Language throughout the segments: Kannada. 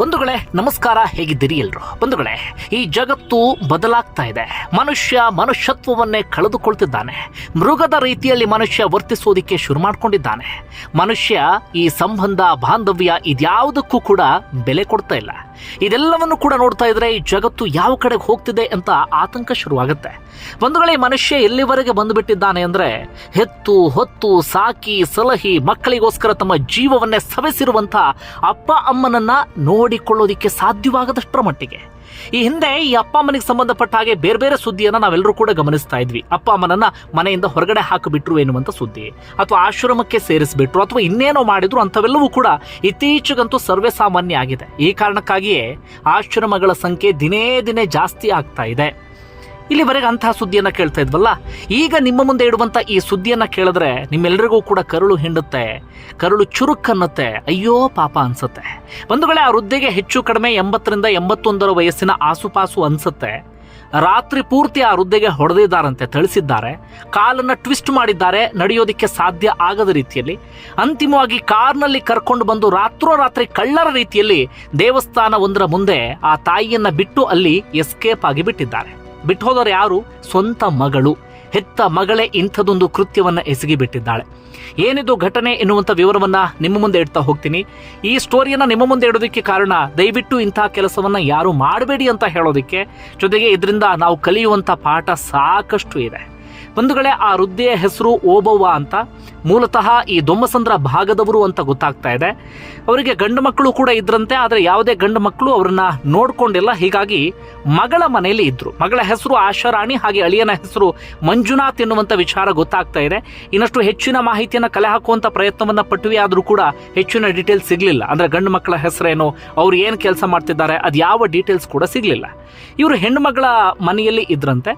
ಬಂಧುಗಳೇ, ನಮಸ್ಕಾರ, ಹೇಗಿದ್ದೀರಿ ಎಲ್ರು? ಬಂಧುಗಳೇ, ಈ ಜಗತ್ತು ಬದಲಾಗ್ತಾ ಇದೆ. ಮನುಷ್ಯ ಮನುಷ್ಯತ್ವವನ್ನೇ ಕಳೆದುಕೊಳ್ತಿದ್ದಾನೆ. ಮೃಗದ ರೀತಿಯಲ್ಲಿ ಮನುಷ್ಯ ವರ್ತಿಸೋದಿಕ್ಕೆ ಶುರು ಮಾಡ್ಕೊಂಡಿದ್ದಾನೆ. ಮನುಷ್ಯ ಈ ಸಂಬಂಧ, ಬಾಂಧವ್ಯ ಇದ್ಯಾವುದಕ್ಕೂ ಕೂಡ ಬೆಲೆ ಕೊಡ್ತಾ ಇಲ್ಲ. ಇದೆಲ್ಲವನ್ನು ಕೂಡ ನೋಡ್ತಾ ಇದ್ರೆ ಈ ಜಗತ್ತು ಯಾವ ಕಡೆಗೆ ಹೋಗ್ತಿದೆ ಅಂತ ಆತಂಕ ಶುರುವಾಗುತ್ತೆ. ಬಂಧುಗಳೇ ಮನುಷ್ಯ ಎಲ್ಲಿವರೆಗೆ ಬಂದುಬಿಟ್ಟಿದ್ದಾನೆ ಅಂದ್ರೆ ಹೆತ್ತು, ಹೊತ್ತು, ಸಾಕಿ, ಸಲಹಿ, ಮಕ್ಕಳಿಗೋಸ್ಕರ ತಮ್ಮ ಜೀವವನ್ನೇ ಸವೆಸಿರುವಂತ ಅಪ್ಪ, ಅಮ್ಮನನ್ನ ನೋಡಿಕೊಳ್ಳೋದಿಕ್ಕೆ ಸಾಧ್ಯವಾಗದಷ್ಟರ ಮಟ್ಟಿಗೆ. ಈ ಹಿಂದೆ ಈ ಅಪ್ಪ ಅಮ್ಮನಿಗೆ ಸಂಬಂಧಪಟ್ಟ ಹಾಗೆ ಬೇರೆ ಬೇರೆ ಸುದ್ದಿಯನ್ನು ನಾವೆಲ್ಲರೂ ಕೂಡ ಗಮನಿಸ್ತಾ ಇದ್ವಿ. ಅಪ್ಪ ಅಮ್ಮನನ್ನ ಮನೆಯಿಂದ ಹೊರಗಡೆ ಹಾಕಿಬಿಟ್ರು ಎನ್ನುವಂಥ ಸುದ್ದಿ. ಅಥವಾ ಆಶ್ರಮಕ್ಕೆ ಸೇರಿಸ್ಬಿಟ್ರು ಅಥವಾ ಇನ್ನೇನೋ ಮಾಡಿದ್ರು ಅಂಥವೆಲ್ಲವೂ ಕೂಡ ಇತ್ತೀಚೆಗಂತೂ ಸರ್ವೇ ಆಗಿದೆ. ಈ ಕಾರಣಕ್ಕಾಗಿಯೇ ಆಶ್ರಮಗಳ ಸಂಖ್ಯೆ ದಿನೇ ದಿನೇ ಜಾಸ್ತಿ ಆಗ್ತಾ ಇದೆ. ಇಲ್ಲಿವರೆಗೆ ಅಂತಹ ಸುದ್ದಿಯನ್ನ ಕೇಳ್ತಾ ಇದ್ವಲ್ಲ? ಈಗ ನಿಮ್ಮ ಮುಂದೆ ಇಡುವಂತ ಈ ಸುದ್ದಿಯನ್ನ ಕೇಳಿದ್ರೆ ನಿಮ್ಮೆಲ್ಲರಿಗೂ ಕೂಡ ಕರುಳು ಹಿಂಡುತ್ತೆ, ಕರುಳು ಚುರುಕನ್ನುತ್ತೆ. ಅಯ್ಯೋ ಪಾಪ ಅನ್ಸುತ್ತೆ. ವೇಳೆ ಆ ವೃದ್ಧೆಗೆ ಹೆಚ್ಚು ಕಡಿಮೆ ಎಂಬತ್ತರಿಂದ ಎಂಬತ್ತೊಂದರ ವಯಸ್ಸಿನ ಆಸುಪಾಸು ಅನ್ಸುತ್ತೆ. ರಾತ್ರಿ ಪೂರ್ತಿ ಆ ವೃದ್ಧೆಗೆ ಹೊಡೆದಿದ್ದಾರಂತೆ, ಥಳಿಸಿದ್ದಾರೆ. ಕಾಲನ್ನ ಟ್ವಿಸ್ಟ್ ಮಾಡಿದ್ದಾರೆ, ನಡೆಯೋದಿಕ್ಕೆ ಸಾಧ್ಯ ಆಗದ ರೀತಿಯಲ್ಲಿ. ಅಂತಿಮವಾಗಿ ಕಾರ್ನಲ್ಲಿ ಕರ್ಕೊಂಡು ಬಂದು ರಾತ್ರೋರಾತ್ರಿ ಕಳ್ಳರ ರೀತಿಯಲ್ಲಿ ದೇವಸ್ಥಾನ ಒಂದರ ಮುಂದೆ ಆ ತಾಯಿಯನ್ನ ಬಿಟ್ಟು ಅಲ್ಲಿ ಎಸ್ಕೇಪ್ ಆಗಿ ಬಿಟ್ಟಿದ್ದಾರೆ. ಬಿಟ್ಟು ಹೋದವರು ಯಾರು? ಸ್ವಂತ ಮಗಳು. ಹೆತ್ತ ಮಗಳೇ ಇಂಥದೊಂದು ಕೃತ್ಯವನ್ನು ಎಸಗಿ ಬಿಟ್ಟಿದ್ದಾಳೆ ಏನಿದು ಘಟನೆ ಎನ್ನುವಂಥ ವಿವರವನ್ನು ನಿಮ್ಮ ಮುಂದೆ ಇಡ್ತಾ ಹೋಗ್ತೀನಿ. ಈ ಸ್ಟೋರಿಯನ್ನು ನಿಮ್ಮ ಮುಂದೆ ಇಡೋದಕ್ಕೆ ಕಾರಣ ದಯವಿಟ್ಟು ಇಂಥ ಕೆಲಸವನ್ನು ಯಾರು ಮಾಡಬೇಡಿ ಅಂತ ಹೇಳೋದಕ್ಕೆ. ಜೊತೆಗೆ ಇದರಿಂದ ನಾವು ಕಲಿಯುವಂಥ ಪಾಠ ಸಾಕಷ್ಟು ಇದೆ. ಬಂಧುಗಳೇ, ಆ ವೃದ್ಧೆಯ ಹೆಸರು ಓಬವ್ವ ಅಂತ. ಮೂಲತಃ ಈ ದೊಮ್ಮಸಂದ್ರ ಭಾಗದವರು ಅಂತ ಗೊತ್ತಾಗ್ತಾ ಇದೆ. ಅವರಿಗೆ ಗಂಡು ಮಕ್ಕಳು ಕೂಡ ಇದ್ರಂತೆ, ಆದರೆ ಯಾವುದೇ ಗಂಡು ಮಕ್ಕಳು ಅವರನ್ನ ನೋಡ್ಕೊಂಡಿಲ್ಲ. ಹೀಗಾಗಿ ಮಗಳ ಮನೆಯಲ್ಲಿ ಇದ್ರು. ಮಗಳ ಹೆಸರು ಆಶಾರಾಣಿ, ಹಾಗೆ ಅಳಿಯನ ಹೆಸರು ಮಂಜುನಾಥ್ ಎನ್ನುವಂಥ ವಿಚಾರ ಗೊತ್ತಾಗ್ತಾ ಇದೆ. ಇನ್ನಷ್ಟು ಹೆಚ್ಚಿನ ಮಾಹಿತಿಯನ್ನು ಕಲೆ ಹಾಕುವಂಥ ಪ್ರಯತ್ನವನ್ನು ಪಟ್ವಿ ಆದರೂ ಕೂಡ ಹೆಚ್ಚಿನ ಡೀಟೇಲ್ಸ್ ಸಿಗಲಿಲ್ಲ. ಅಂದರೆ ಗಂಡು ಮಕ್ಕಳ ಹೆಸರೇನು, ಅವ್ರು ಏನು ಕೆಲಸ ಮಾಡ್ತಿದ್ದಾರೆ ಅದು ಯಾವ ಡೀಟೇಲ್ಸ್ ಕೂಡ ಸಿಗಲಿಲ್ಲ. ಇವರು ಹೆಣ್ಣುಮಗಳ ಮನೆಯಲ್ಲಿ ಇದ್ರಂತೆ.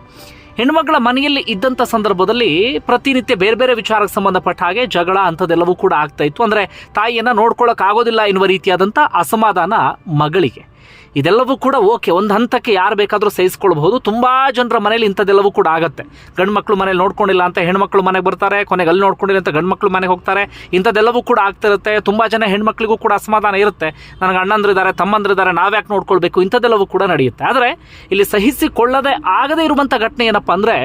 ಹೆಣ್ಮಗಳ ಮನೆಯಲ್ಲಿ ಇದ್ದಂಥ ಸಂದರ್ಭದಲ್ಲಿ ಪ್ರತಿನಿತ್ಯ ಬೇರೆ ಬೇರೆ ವಿಚಾರಕ್ಕೆ ಸಂಬಂಧಪಟ್ಟ ಹಾಗೆ ಜಗಳ ಅಂಥದ್ದೆಲ್ಲವೂ ಕೂಡ ಆಗ್ತಾ ಇತ್ತು. ಅಂದರೆ ತಾಯಿಯನ್ನು ನೋಡ್ಕೊಳ್ಳೋಕ್ಕಾಗೋದಿಲ್ಲ ಎನ್ನುವ ರೀತಿಯಾದಂಥ ಅಸಮಾಧಾನ ಮಗಳಿಗೆ. ಇದೆಲ್ಲವೂ ಕೂಡ ಓಕೆ, ಒಂದು ಹಂತಕ್ಕೆ ಯಾರು ಬೇಕಾದರೂ ಸಹಿಸ್ಕೊಳ್ಬಹುದು. ತುಂಬ ಜನರ ಮನೇಲಿ ಇಂಥದ್ದೆಲ್ಲವೂ ಕೂಡ ಆಗುತ್ತೆ. ಗಂಡು ಮಕ್ಕಳು ಮನೇಲಿ ನೋಡ್ಕೊಂಡಿಲ್ಲ ಅಂತ ಹೆಣ್ಮಕ್ಳು ಮನೆಗೆ ಬರ್ತಾರೆ, ಕೊನೆಗೆ ಅಲ್ಲಿ ನೋಡ್ಕೊಂಡಿಲ್ಲ ಅಂತ ಗಂಡು ಮಕ್ಕಳು ಮನೆಗೆ ಹೋಗ್ತಾರೆ. ಇಂಥದ್ದೆಲ್ಲವೂ ಕೂಡ ಆಗ್ತಿರುತ್ತೆ ತುಂಬ ಜನ ಹೆಣ್ಮಕ್ಳಿಗೂ ಕೂಡ ಅಸಮಾಧಾನ ಇರುತ್ತೆ. ನನಗೆ ಅಣ್ಣಂದ್ರಿದ್ದಾರೆ ತಮ್ಮಂದ್ರಿದ್ದಾರೆ ನಾವ್ಯಾಕೆ ನೋಡ್ಕೊಳ್ಬೇಕು? ಇಂಥದ್ದೆಲ್ಲವೂ ಕೂಡ ನಡೆಯುತ್ತೆ. ಆದರೆ ಇಲ್ಲಿ ಸಹಿಸಿಕೊಳ್ಳದೆ ಆಗದೇ ಇರುವಂಥ ಘಟನೆ ಏನಪ್ಪ ಅಂದರೆ,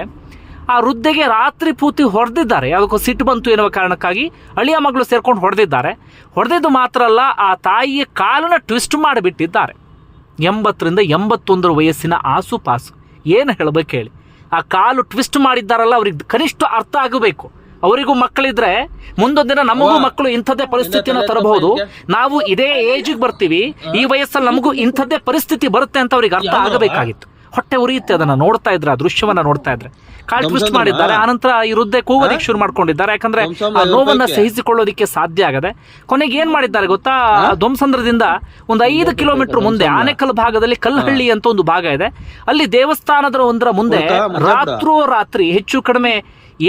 ಆ ವೃದ್ಧೆಗೆ ರಾತ್ರಿ ಪೂರ್ತಿ ಹೊಡೆದಿದ್ದಾರೆ. ಅದಕ್ಕೂ ಸಿಟ್ಟು ಬಂತು ಎನ್ನುವ ಕಾರಣಕ್ಕಾಗಿ ಅಳಿಯ ಮಗಳು ಸೇರ್ಕೊಂಡು ಹೊಡೆದಿದ್ದಾರೆ. ಹೊಡೆದಿದ್ದು ಮಾತ್ರ ಅಲ್ಲ, ಆ ತಾಯಿಯ ಕಾಲನ್ನು ಟ್ವಿಸ್ಟ್ ಮಾಡಿಬಿಟ್ಟಿದ್ದಾರೆ. ಎಂಬತ್ತರಿಂದ ಎಂಬತ್ತೊಂದರ ವಯಸ್ಸಿನ ಆಸುಪಾಸು ಏನು ಹೇಳಬೇಕು ಹೇಳಿ. ಆ ಕಾಲು ಟ್ವಿಸ್ಟ್ ಮಾಡಿದ್ದಾರಲ್ಲ ಅವ್ರಿಗೆ ಕನಿಷ್ಠ ಅರ್ಥ ಆಗಬೇಕು. ಅವರಿಗೂ ಮಕ್ಕಳಿದ್ರೆ ಮುಂದೊಂದು ದಿನ ನಮಗೂ ಮಕ್ಕಳು ಇಂಥದ್ದೇ ಪರಿಸ್ಥಿತಿಯನ್ನು ತರಬಹುದು. ನಾವು ಇದೇ ಏಜಿಗೆ ಬರ್ತೀವಿ ಈ ವಯಸ್ಸಲ್ಲಿ ನಮಗೂ ಇಂಥದ್ದೇ ಪರಿಸ್ಥಿತಿ ಬರುತ್ತೆ ಅಂತ ಅವ್ರಿಗೆ ಅರ್ಥ ಆಗಬೇಕಾಗಿತ್ತು. ಹೊಟ್ಟೆ ಉರಿಯುತ್ತೆ ಅದನ್ನ ನೋಡ್ತಾ ಇದ್ರೆ ಆ ದೃಶ್ಯವನ್ನ ನೋಡ್ತಾ ಇದ್ರೆ. ಕಾಲ್ ಟ್ವಿಸ್ಟ್ ಮಾಡಿದ್ದಾರೆ ಆನಂತರ ಈ ವೃದ್ಧೆ ಕೂಗೋದಿಕ್ಕೆ ಶುರು ಮಾಡ್ಕೊಂಡಿದ್ದಾರೆ. ಯಾಕಂದ್ರೆ ಆ ನೋವನ್ನ ಸಹಿಸಿಕೊಳ್ಳೋದಿಕ್ಕೆ ಸಾಧ್ಯ ಆಗದೆ ಕೊನೆಗೆ ಏನ್ ಮಾಡಿದ್ದಾರೆ ಗೊತ್ತಾ? ಧ್ವಂಸಂದ್ರದಿಂದ ಒಂದು ಐದು ಕಿಲೋಮೀಟರ್ ಮುಂದೆ ಆನೆಕಲ್ ಭಾಗದಲ್ಲಿ ಕಲ್ಲಹಳ್ಳಿ ಅಂತ ಒಂದು ಭಾಗ ಇದೆ. ಅಲ್ಲಿ ದೇವಸ್ಥಾನದ ಒಂದರ ಮುಂದೆ ರಾತ್ರೋ ರಾತ್ರಿ ಹೆಚ್ಚು ಕಡಿಮೆ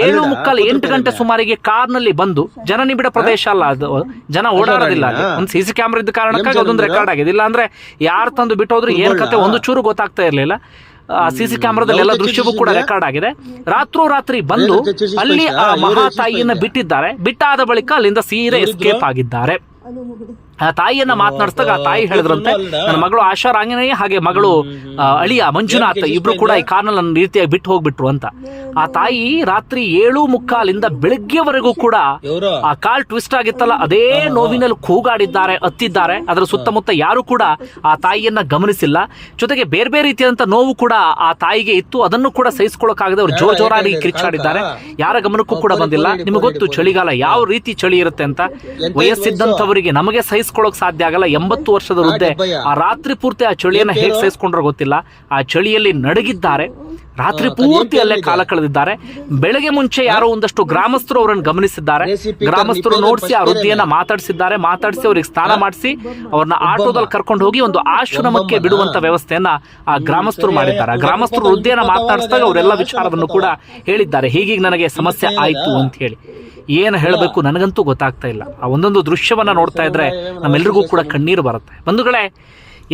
ಏಳು ಮುಕ್ಕಾಲು ಎಂಟು ಗಂಟೆ ಸುಮಾರಿಗೆ ಕಾರ್ನಲ್ಲಿ ಬಂದು ಜನನಿಬಿಡ ಪ್ರದೇಶ ಅಲ್ಲ ಅದು. ಜನ ಓಡಾಡೋದಿಲ್ಲ. ಒಂದು ಸಿ ಸಿ ಕ್ಯಾಮ್ರಾ ಇದ್ದ ಕಾರಣಕ್ಕಾಗಿ ಅದೊಂದು ರೆಕಾರ್ಡ್ ಆಗಿದೆ. ಇಲ್ಲ ಅಂದ್ರೆ ಯಾರು ತಂದು ಬಿಟ್ಟೋದ್ರು ಏನ್ ಕತೆ ಒಂದು ಚೂರು ಗೊತ್ತಾಗ್ತಾ ಇರ್ಲಿಲ್ಲ. ಸಿ ಸಿ ಕ್ಯಾಮ್ರಾದಲ್ಲಿ ಎಲ್ಲ ದೃಶ್ಯವೂ ಕೂಡ ರೆಕಾರ್ಡ್ ಆಗಿದೆ. ರಾತ್ರೋರಾತ್ರಿ ಬಂದು ಅಲ್ಲಿ ಆ ಮಹಾತಾಯಿಯನ್ನ ಬಿಟ್ಟಿದ್ದಾರೆ. ಬಿಟ್ಟಾದ ಬಳಿಕ ಅಲ್ಲಿಂದ ಸೀರೆ ಎಸ್ಕೇಪ್ ಆಗಿದ್ದಾರೆ. ಆ ತಾಯಿಯನ್ನ ಮಾತನಾಡಿಸಿದಾಗ ಆ ತಾಯಿ ಹೇಳಿದ್ರಂತೆ ನನ್ನ ಮಗಳು ಆಶಾ ರಾಂಗನೇಯ ಹಾಗೆ ಮಗಳು ಅಳಿಯ ಮಂಜುನಾಥ್ ಇಬ್ರು ಕೂಡ ಈ ಕಾರ್ನಲ್ಲಿ ನನ್ನ ರೀತಿಯಾಗಿ ಬಿಟ್ಟು ಹೋಗ್ಬಿಟ್ರು ಅಂತ. ಆ ತಾಯಿ ರಾತ್ರಿ ಏಳು ಮುಕ್ಕಾಲಿಂದ ಬೆಳಗ್ಗೆವರೆಗೂ ಕೂಡ ಆ ಕಾಲ್ ಟ್ವಿಸ್ಟ್ ಆಗಿತ್ತಲ್ಲ ಅದೇ ನೋವಿನಲ್ಲಿ ಕೂಗಾಡಿದ್ದಾರೆ ಅತ್ತಿದ್ದಾರೆ. ಅದರ ಸುತ್ತಮುತ್ತ ಯಾರು ಕೂಡ ಆ ತಾಯಿಯನ್ನ ಗಮನಿಸಿಲ್ಲ. ಜೊತೆಗೆ ಬೇರೆ ಬೇರೆ ರೀತಿಯಾದಂತ ನೋವು ಕೂಡ ಆ ತಾಯಿಗೆ ಇತ್ತು. ಅದನ್ನು ಕೂಡ ಸಹಿಸ್ಕೊಳ್ಳೋಕಾಗದೆ ಅವ್ರು ಜೋರ್ ಜೋರಾಗಿ ಕಿರಿಚಾಡಿದ್ದಾರೆ. ಯಾರ ಗಮನಕ್ಕೂ ಕೂಡ ಬಂದಿಲ್ಲ. ನಿಮಗೆ ಗೊತ್ತು ಚಳಿಗಾಲ ಯಾವ ರೀತಿ ಚಳಿ ಇರುತ್ತೆ ಅಂತ ವಯಸ್ಸಿದ್ದಂಥವರಿಗೆ ನಮಗೆ ಸಹಿಸ್ಕೊಳ್ಳೋಕೆ ಸಾಧ್ಯ ಆಗಲ್ಲ. ಎಂಬತ್ತು ವರ್ಷದ ವೃದ್ಧೆ ಆ ರಾತ್ರಿ ಪೂರ್ತಿ ಆ ಚಳಿಯನ್ನ ಹೇಗೆ ಸಹಿಸ್ಕೊಂಡ್ರೋ ಗೊತ್ತಿಲ್ಲ. ಆ ಚಳಿಯಲ್ಲಿ ನಡಗಿದ್ದಾರೆ. ರಾತ್ರಿ ಪೂರ್ತಿ ಅಲ್ಲೇ ಕಾಲ ಕಳೆದಿದ್ದಾರೆ. ಬೆಳಗ್ಗೆ ಮುಂಚೆ ಯಾರೋ ಒಂದಷ್ಟು ಗ್ರಾಮಸ್ಥರು ಅವರನ್ನು ಗಮನಿಸಿದ್ದಾರೆ. ಗ್ರಾಮಸ್ಥರು ನೋಡಿಸಿ ಆ ವೃದ್ಧಿಯನ್ನ ಮಾತಾಡಿಸಿದ್ದಾರೆ. ಮಾತಾಡಿಸಿ ಅವ್ರಿಗೆ ಸ್ನಾನ ಮಾಡಿಸಿ ಅವ್ರನ್ನ ಆಟೋದಲ್ಲಿ ಕರ್ಕೊಂಡು ಹೋಗಿ ಒಂದು ಆಶ್ರಮಕ್ಕೆ ಬಿಡುವಂತ ವ್ಯವಸ್ಥೆಯನ್ನ ಆ ಗ್ರಾಮಸ್ಥರು ಮಾಡಿದ್ದಾರೆ. ಆ ಗ್ರಾಮಸ್ಥರು ವೃದ್ಧಿಯನ್ನ ಮಾತಾಡಿಸಿದಾಗ ಅವರೆಲ್ಲ ವಿಚಾರವನ್ನು ಕೂಡ ಹೇಳಿದ್ದಾರೆ. ಹೀಗೀಗ ನನಗೆ ಸಮಸ್ಯೆ ಆಯ್ತು ಅಂತ ಹೇಳಿ. ಏನು ಹೇಳಬೇಕು ನನಗಂತೂ ಗೊತ್ತಾಗ್ತಾ ಇಲ್ಲ. ಆ ಒಂದೊಂದು ದೃಶ್ಯವನ್ನ ನೋಡ್ತಾ ಇದ್ರೆ ನಮ್ಮೆಲ್ರಿಗೂ ಕೂಡ ಕಣ್ಣೀರು ಬರುತ್ತೆ. ಬಂಧುಗಳೇ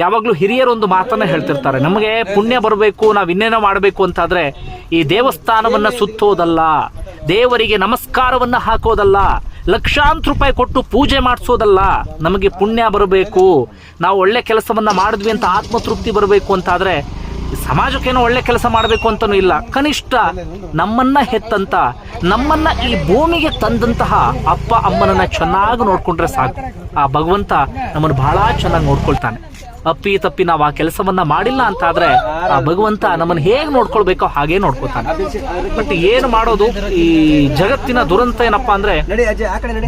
ಯಾವಾಗಲೂ ಹಿರಿಯರು ಒಂದು ಮಾತನ್ನ ಹೇಳ್ತಿರ್ತಾರೆ. ನಮಗೆ ಪುಣ್ಯ ಬರಬೇಕು, ನಾವು ಇನ್ನೇನೋ ಮಾಡಬೇಕು ಅಂತಾದರೆ ಈ ದೇವಸ್ಥಾನವನ್ನ ಸುತ್ತೋದಲ್ಲ, ದೇವರಿಗೆ ನಮಸ್ಕಾರವನ್ನ ಹಾಕೋದಲ್ಲ ಲಕ್ಷಾಂತರ ರೂಪಾಯಿ ಕೊಟ್ಟು ಪೂಜೆ ಮಾಡಿಸೋದಲ್ಲ, ನಮಗೆ ಪುಣ್ಯ ಬರಬೇಕು, ನಾವು ಒಳ್ಳೆ ಕೆಲಸವನ್ನ ಮಾಡಿದ್ವಿ ಅಂತ ಆತ್ಮತೃಪ್ತಿ ಬರಬೇಕು ಅಂತಾದರೆ ಸಮಾಜಕ್ಕೇನೋ ಒಳ್ಳೆ ಕೆಲಸ ಮಾಡಬೇಕು ಅಂತಲೂ ಇಲ್ಲ. ಕನಿಷ್ಠ ನಮ್ಮನ್ನ ಹೆತ್ತಂತ, ನಮ್ಮನ್ನ ಈ ಭೂಮಿಗೆ ತಂದಂತಹ ಅಪ್ಪ, ಅಮ್ಮನನ್ನ ಚೆನ್ನಾಗಿ ನೋಡಿಕೊಂಡ್ರೆ ಸಾಕು. ಆ ಭಗವಂತ ನಮ್ಮನ್ನು ಬಹಳ ಚೆನ್ನಾಗಿ ನೋಡ್ಕೊಳ್ತಾನೆ. ಅಪ್ಪಿ ತಪ್ಪಿ ನಾವು ಆ ಕೆಲಸವನ್ನ ಮಾಡಿಲ್ಲ ಅಂತ ಆದ್ರೆ ಆ ಭಗವಂತ ನಮ್ಮನ್ನು ಹೇಗೆ ನೋಡ್ಕೊಳ್ಬೇಕೋ ಹಾಗೆ ನೋಡ್ಕೊತಾನೆ. ಬಟ್ ಏನು ಮಾಡೋದು? ಈ ಜಗತ್ತಿನ ದುರಂತ ಏನಪ್ಪಾ ಅಂದ್ರೆ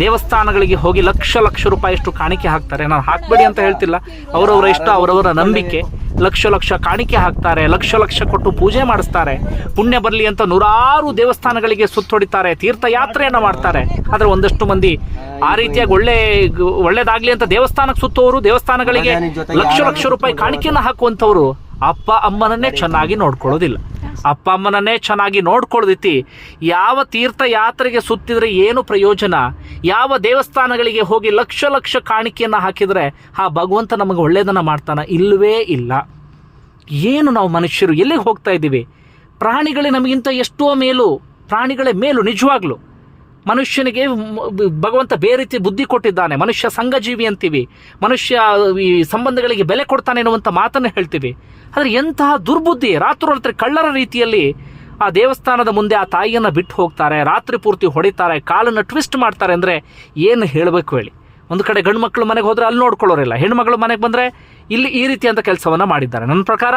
ದೇವಸ್ಥಾನಗಳಿಗೆ ಹೋಗಿ ಲಕ್ಷ ಲಕ್ಷ ರೂಪಾಯಿ ಎಷ್ಟು ಕಾಣಿಕೆ ಹಾಕ್ತಾರೆ. ನಾನು ಹಾಕ್ಬೇಡಿ ಅಂತ ಹೇಳ್ತಿಲ್ಲ. ಅವರವರ ಇಷ್ಟ ಅವರವರ ನಂಬಿಕೆ. ಲಕ್ಷ ಲಕ್ಷ ಕಾಣಿಕೆ ಹಾಕ್ತಾರೆ ಲಕ್ಷ ಲಕ್ಷ ಕೊಟ್ಟು ಪೂಜೆ ಮಾಡಿಸ್ತಾರೆ. ಪುಣ್ಯ ಬರಲಿ ಅಂತ ನೂರಾರು ದೇವಸ್ಥಾನಗಳಿಗೆ ಸುತ್ತೊಡಿತಾರೆ ತೀರ್ಥಯಾತ್ರೆಯನ್ನು ಮಾಡ್ತಾರೆ. ಆದರೆ ಒಂದಷ್ಟು ಮಂದಿ ಆ ರೀತಿಯಾಗಿ ಒಳ್ಳೆ ಒಳ್ಳೇದಾಗ್ಲಿ ಅಂತ ದೇವಸ್ಥಾನಕ್ಕೆ ಸುತ್ತೋರು ದೇವಸ್ಥಾನಗಳಿಗೆ ಲಕ್ಷ ಲಕ್ಷ ರೂಪಾಯಿ ಕಾಣಿಕೆಯನ್ನು ಹಾಕುವಂಥವ್ರು ಅಪ್ಪ ಅಮ್ಮನನ್ನೇ ಚೆನ್ನಾಗಿ ನೋಡ್ಕೊಳ್ಳೋದಿಲ್ಲ. ಅಪ್ಪ ಅಮ್ಮನನ್ನೇ ಚೆನ್ನಾಗಿ ನೋಡ್ಕೊಳ್ಳದಿತಿ ಯಾವ ತೀರ್ಥಯಾತ್ರೆಗೆ ಸುತ್ತಿದ್ರೆ ಏನು ಪ್ರಯೋಜನ? ಯಾವ ದೇವಸ್ಥಾನಗಳಿಗೆ ಹೋಗಿ ಲಕ್ಷ ಲಕ್ಷ ಕಾಣಿಕೆಯನ್ನು ಹಾಕಿದರೆ ಆ ಭಗವಂತ ನಮಗೆ ಒಳ್ಳೆಯದನ್ನು ಮಾಡ್ತಾನೆ? ಇಲ್ಲವೇ ಇಲ್ಲ. ಏನು ನಾವು ಮನುಷ್ಯರು ಎಲ್ಲಿಗೆ ಹೋಗ್ತಾ ಇದ್ದೀವಿ? ಪ್ರಾಣಿಗಳೇ ನಮಗಿಂತ ಎಷ್ಟೋ ಮೇಲು, ಪ್ರಾಣಿಗಳೇ ಮೇಲು ನಿಜವಾಗ್ಲು. ಮನುಷ್ಯನಿಗೆ ಭಗವಂತ ಬೇರೆ ರೀತಿ ಬುದ್ಧಿ ಕೊಟ್ಟಿದ್ದಾನೆ. ಮನುಷ್ಯ ಸಂಘಜೀವಿ ಅಂತೀವಿ. ಮನುಷ್ಯ ಈ ಸಂಬಂಧಗಳಿಗೆ ಬೆಲೆ ಕೊಡ್ತಾನೆ ಎನ್ನುವಂಥ ಮಾತನ್ನು ಹೇಳ್ತೀವಿ. ಆದರೆ ಎಂತಹ ದುರ್ಬುದ್ಧಿ, ರಾತ್ರಿ ಕಳ್ಳರ ರೀತಿಯಲ್ಲಿ ಆ ದೇವಸ್ಥಾನದ ಮುಂದೆ ಆ ತಾಯಿಯನ್ನು ಬಿಟ್ಟು ಹೋಗ್ತಾರೆ, ರಾತ್ರಿ ಪೂರ್ತಿ ಹೊಡಿತಾರೆ, ಕಾಲನ್ನು ಟ್ವಿಸ್ಟ್ ಮಾಡ್ತಾರೆ ಅಂದರೆ ಏನು ಹೇಳಬೇಕು ಹೇಳಿ. ಒಂದು ಕಡೆ ಗಂಡು ಮಕ್ಕಳು ಮನೆಗೆ ಹೋದರೆ ಅಲ್ಲಿ ನೋಡ್ಕೊಳ್ಳೋರಿಲ್ಲ. ಹೆಣ್ಮಗಳು ಮನೆಗೆ ಬಂದರೆ ಇಲ್ಲಿ ಈ ರೀತಿಯಂಥ ಕೆಲಸವನ್ನು ಮಾಡಿದ್ದಾರೆ. ನನ್ನ ಪ್ರಕಾರ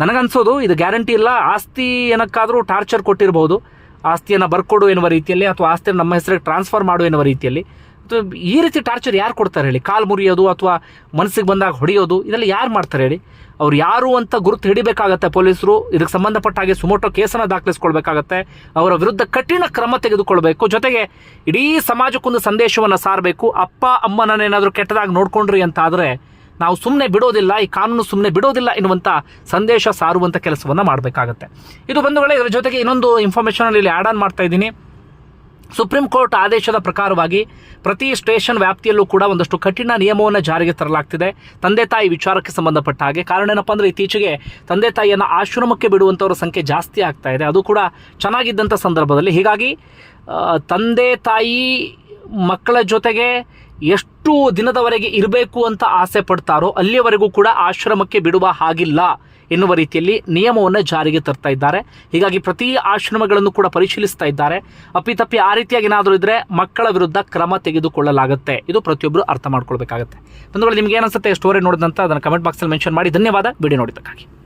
ನನಗನ್ಸೋದು ಇದು ಗ್ಯಾರಂಟಿ ಇಲ್ಲ. ಆಸ್ತಿ ಏನಕ್ಕಾದರೂ ಟಾರ್ಚರ್ ಕೊಟ್ಟಿರ್ಬೋದು. ಆಸ್ತಿಯನ್ನು ಬರ್ಕೊಡು ಎನ್ನುವ ರೀತಿಯಲ್ಲಿ ಅಥವಾ ಆಸ್ತಿಯನ್ನು ನಮ್ಮ ಹೆಸರಿಗೆ ಟ್ರಾನ್ಸ್ಫರ್ ಮಾಡು ಎನ್ನುವ ರೀತಿಯಲ್ಲಿ. ಅಥವಾ ಈ ರೀತಿ ಟಾರ್ಚರ್ ಯಾರು ಕೊಡ್ತಾರೆ ಹೇಳಿ? ಕಾಲು ಮುರಿಯೋದು ಅಥವಾ ಮನಸ್ಸಿಗೆ ಬಂದಾಗ ಹೊಡೆಯೋದು, ಇದೆಲ್ಲ ಯಾರು ಮಾಡ್ತಾರೆ ಹೇಳಿ? ಅವ್ರು ಯಾರು ಅಂತ ಗುರುತು ಹಿಡಿಬೇಕಾಗತ್ತೆ ಪೊಲೀಸರು, ಇದಕ್ಕೆ ಸಂಬಂಧಪಟ್ಟ ಹಾಗೆ ಸುಮೋಟೋ ಕೇಸನ್ನು ದಾಖಲಿಸ್ಕೊಳ್ಬೇಕಾಗತ್ತೆ. ಅವರ ವಿರುದ್ಧ ಕಠಿಣ ಕ್ರಮ ತೆಗೆದುಕೊಳ್ಬೇಕು. ಜೊತೆಗೆ ಇಡೀ ಸಮಾಜಕ್ಕೊಂದು ಸಂದೇಶವನ್ನು ಸಾರಬೇಕು. ಅಪ್ಪ ಅಮ್ಮನನ್ನೇನಾದರೂ ಕೆಟ್ಟದಾಗಿ ನೋಡ್ಕೊಂಡ್ರಿ ಅಂತ ಆದರೆ ನಾವು ಸುಮ್ಮನೆ ಬಿಡೋದಿಲ್ಲ, ಈ ಕಾನೂನು ಸುಮ್ಮನೆ ಬಿಡೋದಿಲ್ಲ ಎನ್ನುವಂಥ ಸಂದೇಶ ಸಾರುವಂಥ ಕೆಲಸವನ್ನು ಮಾಡಬೇಕಾಗತ್ತೆ. ಇದು ಬಂಧುಗಳೇ, ಇದರ ಜೊತೆಗೆ ಇನ್ನೊಂದು ಇನ್ಫಾರ್ಮೇಷನ್ ಇಲ್ಲಿ ಆ್ಯಡ್ ಆನ್ ಮಾಡ್ತಾ ಇದ್ದೀನಿ. ಸುಪ್ರೀಂ ಕೋರ್ಟ್ ಆದೇಶದ ಪ್ರಕಾರವಾಗಿ ಪ್ರತಿ ಸ್ಟೇಷನ್ ವ್ಯಾಪ್ತಿಯಲ್ಲೂ ಕೂಡ ಒಂದಷ್ಟು ಕಠಿಣ ನಿಯಮವನ್ನು ಜಾರಿಗೆ ತರಲಾಗ್ತಿದೆ. ತಂದೆ ತಾಯಿ ವಿಚಾರಕ್ಕೆ ಸಂಬಂಧಪಟ್ಟ ಹಾಗೆ. ಕಾರಣ ಏನಪ್ಪ ಅಂದರೆ ಇತ್ತೀಚೆಗೆ ತಂದೆ ತಾಯಿಯನ್ನು ಆಶ್ರಮಕ್ಕೆ ಬಿಡುವಂಥವ್ರ ಸಂಖ್ಯೆ ಜಾಸ್ತಿ ಆಗ್ತಾ ಇದೆ. ಅದು ಕೂಡ ಚೆನ್ನಾಗಿದ್ದಂಥ ಸಂದರ್ಭದಲ್ಲಿ. ಹೀಗಾಗಿ ತಂದೆ ತಾಯಿ ಮಕ್ಕಳ ಜೊತೆಗೆ ಎಷ್ಟು ದಿನದವರೆಗೆ ಇರಬೇಕು ಅಂತ ಆಸೆ ಪಡ್ತಾರೋ ಅಲ್ಲಿಯವರೆಗೂ ಕೂಡ ಆಶ್ರಮಕ್ಕೆ ಬಿಡುವ ಹಾಗಿಲ್ಲ ಎನ್ನುವ ರೀತಿಯಲ್ಲಿ ನಿಯಮವನ್ನು ಜಾರಿಗೆ ತರ್ತಾ ಇದ್ದಾರೆ. ಹೀಗಾಗಿ ಪ್ರತಿ ಆಶ್ರಮಗಳನ್ನು ಕೂಡ ಪರಿಶೀಲಿಸ್ತಾ ಇದ್ದಾರೆ. ಅಪ್ಪಿತಪ್ಪಿ ಆ ರೀತಿಯಾಗಿ ಏನಾದರೂ ಇದ್ದರೆ ಮಕ್ಕಳ ವಿರುದ್ಧ ಕ್ರಮ ತೆಗೆದುಕೊಳ್ಳಲಾಗುತ್ತೆ. ಇದು ಪ್ರತಿಯೊಬ್ಬರು ಅರ್ಥ ಮಾಡ್ಕೊಳ್ಬೇಕಾಗುತ್ತೆ. ಬಂಧುಗಳು, ನಿಮ್ಗೆ ಏನಿಸುತ್ತೆ ಸ್ಟೋರಿ ನೋಡಿದಂತ ಅದನ್ನು ಕಮೆಂಟ್ ಬಾಕ್ಸಲ್ಲಿ ಮೆನ್ಷನ್ ಮಾಡಿ. ಧನ್ಯವಾದ. ವಿಡಿಯೋ ನೋಡಿದ್ದಕ್ಕಾಗಿ.